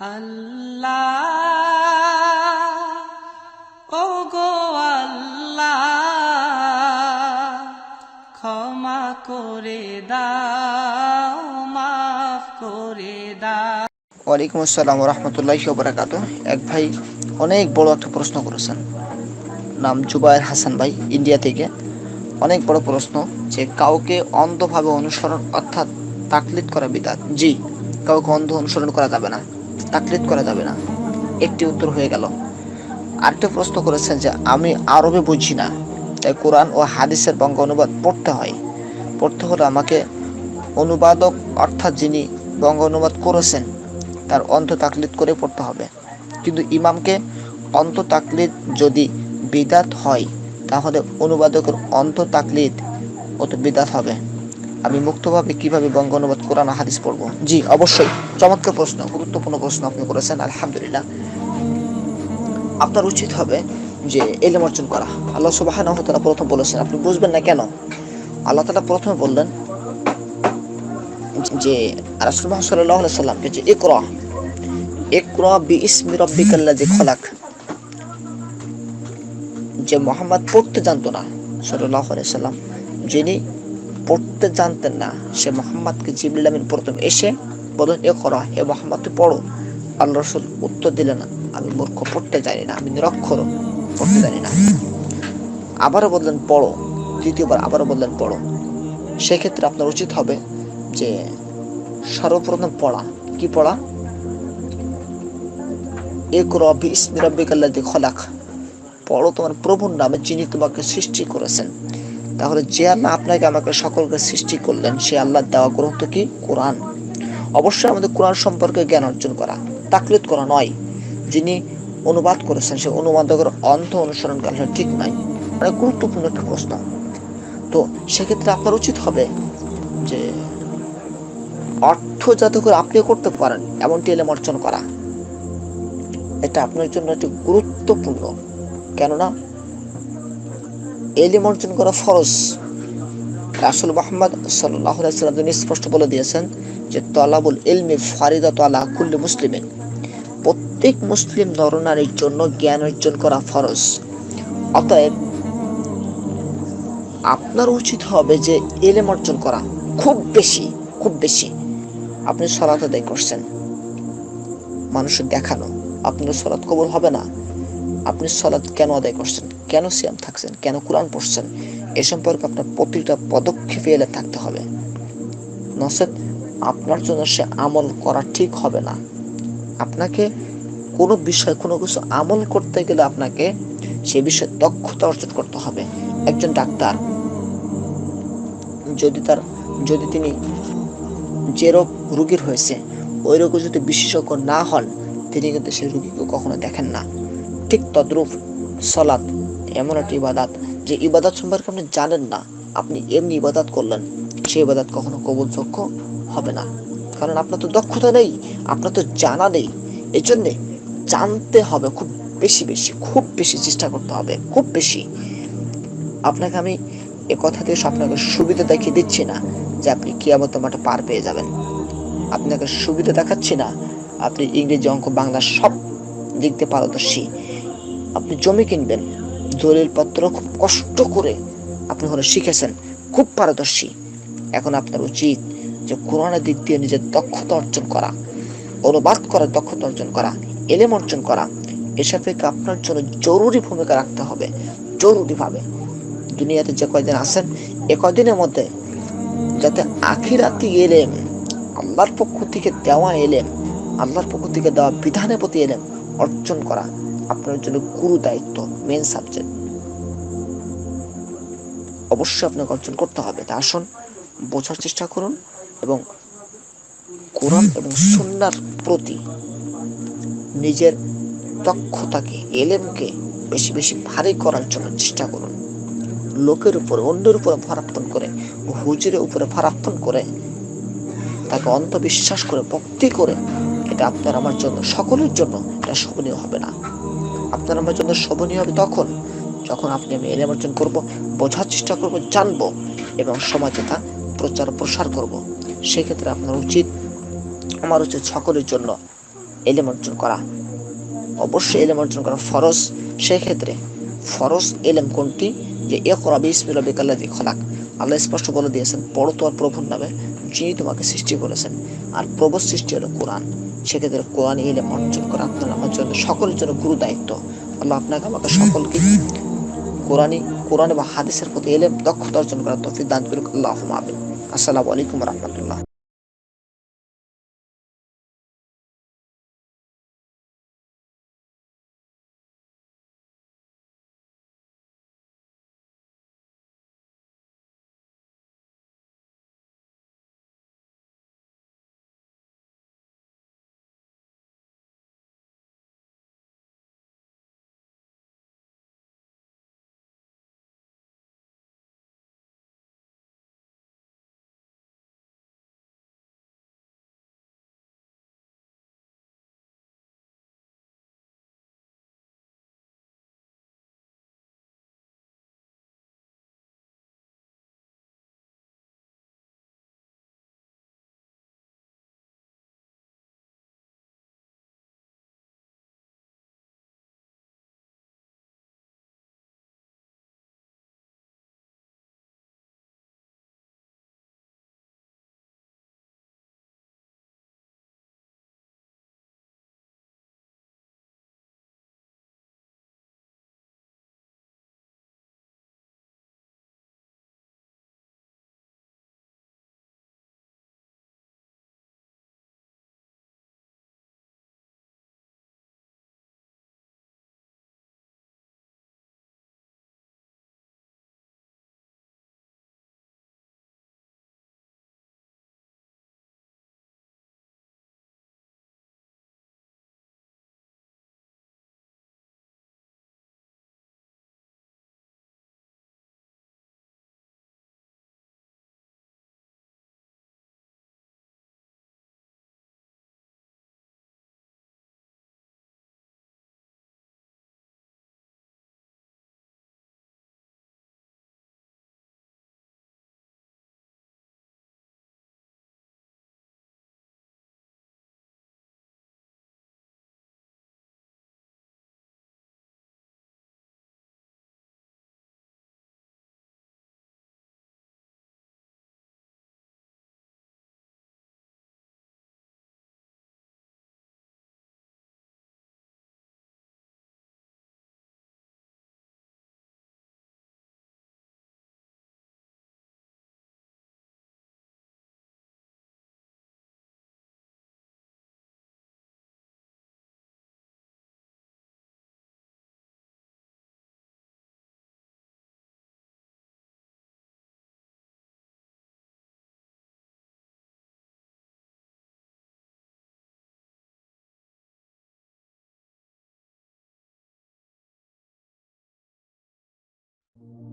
আল্লাহ ও গো আল্লাহ, ক্ষমা করে দাও, মাফ করে দাও। ওয়ালাইকুম আসসালাম রহমতুল্লাহি বরাকাত এক ভাই অনেক বড় একটা প্রশ্ন করেছেন। নাম জুবায়ের হাসান ভাই, ইন্ডিয়া থেকে। অনেক বড় প্রশ্ন যে, কাউকে অন্ধভাবে অনুসরণ অর্থাৎ তাকলিদ করা বিদাত। জি, কাউকে অন্ধ অনুসরণ করা যাবে না। তাকলিদ করা যাবে না। একটি উত্তর হয়ে গেল। আরেকটি প্রশ্ন করেছেন যে, আমি আরবে বুঝি না। তাই কোরআন ও হাদিসের বঙ্গ অনুবাদ পড়তে হয়। পড়তে হলে আমাকে অনুবাদক, অর্থাৎ যিনি বঙ্গ অনুবাদ করেছেন, তার অন্ত তাকলিদ করে পড়তে হবে। কিন্তু ইমামকে অন্ত তাকলিদ যদি বিদাত হয়, তাহলে অনুবাদকের অন্ত তাকলিদ অত বিদাত হবে। আমি মুক্তভাবে কীভাবে বঙ্গ অনুবাদ কোরআন হাদিস পড়ব? জি, অবশ্যই। চমৎকার প্রশ্ন, গুরুত্বপূর্ণ প্রশ্ন আপনি করেছেন, আলহামদুলিল্লাহ। আপনার উচিত হবে যে এলেম অর্জন করা। আল্লাহ সুবাহ প্রথম বলেছেন, আপনি বুঝবেন না কেন? আল্লাহ তালা প্রথমে বললেন যে, রাসুল মোহাম্মদ সাল্লামকে যে, ইকরা ইকরা বি ইসমি রব্বিকাল্লাযী খলাক। যে মোহাম্মদ পড়তে জানতো না সাল্লাহ সাল্লাম যিনি পড়তে জানতেন না। সে মোহাম্মদকে জিবরিল আমিন প্রথম এসে বলেন এ করা হে মোহাম্মদ, তুই পড়ো। আল্লাহ রসুল উত্তর দিলেন না আমি মূর্খ, পড়তে জানি না। আমি নিরক্ষর, পড়তে জানি না। আবারও বললেন, পড়ো। দ্বিতীয়বার আবারও বললেন, পড়ো। সেক্ষেত্রে আপনার উচিত হবে যে সর্বপ্রথম পড়া। কি পড়া? এক রবি ইসমি রব্বিকাল্লাযী খলাক। পড়ো তোমার প্রভুর নামে যিনি তোমাকে সৃষ্টি করেছেন। তাহলে যে আল্লাহ আপনাকে আমাকে সকলকে সৃষ্টি করলেন, সে আল্লাহ দেওয়া গ্রন্থ কি? কোরআন। অবশ্যই আমাদের কোরআন সম্পর্কে জ্ঞান অর্জন করা, তাকলিদ করা নয়। যিনি অনুবাদ করেছেন সে অনুবাদকের অন্ধ অনুসরণ করা ঠিক নয়। অনেক গুরুত্বপূর্ণ একটা প্রশ্ন। তো সেক্ষেত্রে আপনার উচিত হবে যে অর্থ যাতে করে আপনি করতে পারেন, এমনটি এলেম অর্জন করা। এটা আপনার জন্য একটি গুরুত্বপূর্ণ। কেননা এলিম অর্জন করা ফরজ। রাসুল মোহাম্মদ সাল্লাহ সাল্লাম তিনি স্পষ্ট বলে দিয়েছেন যে তলাবুল ইলমি ফারিদা তলা কুল্লি মুসলিমের প্রত্যেক মুসলিম নরনারীর জন্য জ্ঞান অর্জন করা ফরজ। অতএব আপনার উচিত হবে যে এলেম অর্জন করা খুব বেশি খুব বেশি। আপনি সলাত আদায় করছেন। মানুষের দেখানো। আপনার সলাৎ কবল হবে না। আপনি সলাৎ কেন আদায় করছেন? কেন সিয়াম থাকছেন? কেন কোরআন পড়ছেন? এ সম্পর্কে আপনার প্রতিটা পদক্ষেপে এলে থাকতে হবে। নসেদ, আপনার জন্য সে আমল করা ঠিক হবে না। আপনাকে কোনো বিষয় কোনো কিছু আমল করতে গেলে আপনাকে সে বিষয়ে দক্ষতা অর্জন করতে হবে। একজন ডাক্তার, যদি তার, যদি তিনি যে রোগ, রুগীর হয়েছে, ওই রোগে যদি বিশেষজ্ঞ না হন, তিনি কিন্তু সেই রুগীকে কখনো দেখেন না। ঠিক তদ্রূপ, সলাৎ, এমন একটা ইবাদাত যে ইবাদত সম্পর্কে আপনি জানেন না। আপনি এমনি ইবাদাত করলেন সেই ইবাদাত কখনো কবুলযোগ্য হবে না। কারণ আপনার তো দক্ষতা নেই, আপনার তো জানা নেই। এই জন্যে জানতে হবে খুব বেশি বেশি, খুব বেশি চেষ্টা করতে হবে, খুব বেশি। আপনাকে আমি এ কথা দিয়ে আপনাকে সুবিধা দেখিয়ে দিচ্ছি না যে আপনি কিয়ামত মাঠে পার পেয়ে যাবেন। আপনাকে সুবিধা দেখাচ্ছি না, আপনি ইংরেজি অঙ্ক বাংলা সব লিখতে পারদর্শী। আপনি জমি কিনবেন। দলিল পত্র খুব কষ্ট করে আপনি হলে শিখেছেন। খুব পারদর্শী। এখন আপনার উচিত যে কোরআনের দিক দিয়ে নিজের দক্ষতা অর্জন করা, অনুবাদ করার দক্ষতা অর্জন করা, এলেম অর্জন করা। থেকে আপনার জন্য জরুরি ভূমিকা রাখতে হবে। জরুরিভাবে। দুনিয়াতে যে কয়দিন আছেন, এ কয়দিনের মধ্যে যাতে আখিরাতি এলেম, আল্লাহর পক্ষ থেকে দেওয়া এলেম, আল্লাহর পক্ষ থেকে দেওয়া বিধানের প্রতি এলেম অর্জন করা। আপনার জন্য গুরু দায়িত্ব মেন সাবজেক্ট অবশ্যই আপনাকে অর্জন করতে হবে। তা আসুন বোঝার চেষ্টা করুন এবং কোরআন এবং সুন্নার প্রতি নিজের দক্ষতাকে এলেমকে বেশি বেশি ভারী করার জন্য চেষ্টা করুন। লোকের উপরে অন্যের উপরে ভারাপ্তন করে হুজুরের উপরে ভারাপ্তন করে তাকে অন্ধবিশ্বাস করে ভক্তি করে এটা আপনার আমার জন্য সকলের জন্য এটা শোভনীয় হবে না। আপনার আমার জন্য শোভনীয় হবে তখন, যখন আপনি আমি এলেম অর্জন করব, বোঝার চেষ্টা করব, জানব এবং সমাজে তা প্রচার প্রসার করব। সেক্ষেত্রে আপনার উচিত, আমার উচিত সকলের জন্য এলেম অর্জন করা। অবশ্যই এলেম অর্জন করা ফরজ। সেক্ষেত্রে ফরজ এলেম কোনটি? যে এ করাবি ইসমি রবিকাল্লাদি খলাক। আল্লাহ স্পষ্ট বলে দিয়েছেন, পড়ো তোমার প্রভুর নামে যিনি তোমাকে সৃষ্টি করেছেন। আর প্রভুর সৃষ্টি হলো কোরআন। সেক্ষেত্রে কোরআন ইলে অর্জন করা আপনার আমার জন্য সকলের জন্য গুরু দায়িত্ব। আল্লাহ আপনাকে আমাকে সকলকে কোরআনই কোরআন বা হাদিসের প্রতি এলে দক্ষতা অর্জন করার তফিক দান করুক। আল্লাহ আসসালামু আলাইকুম রহমতুল্লাহ। Thank you.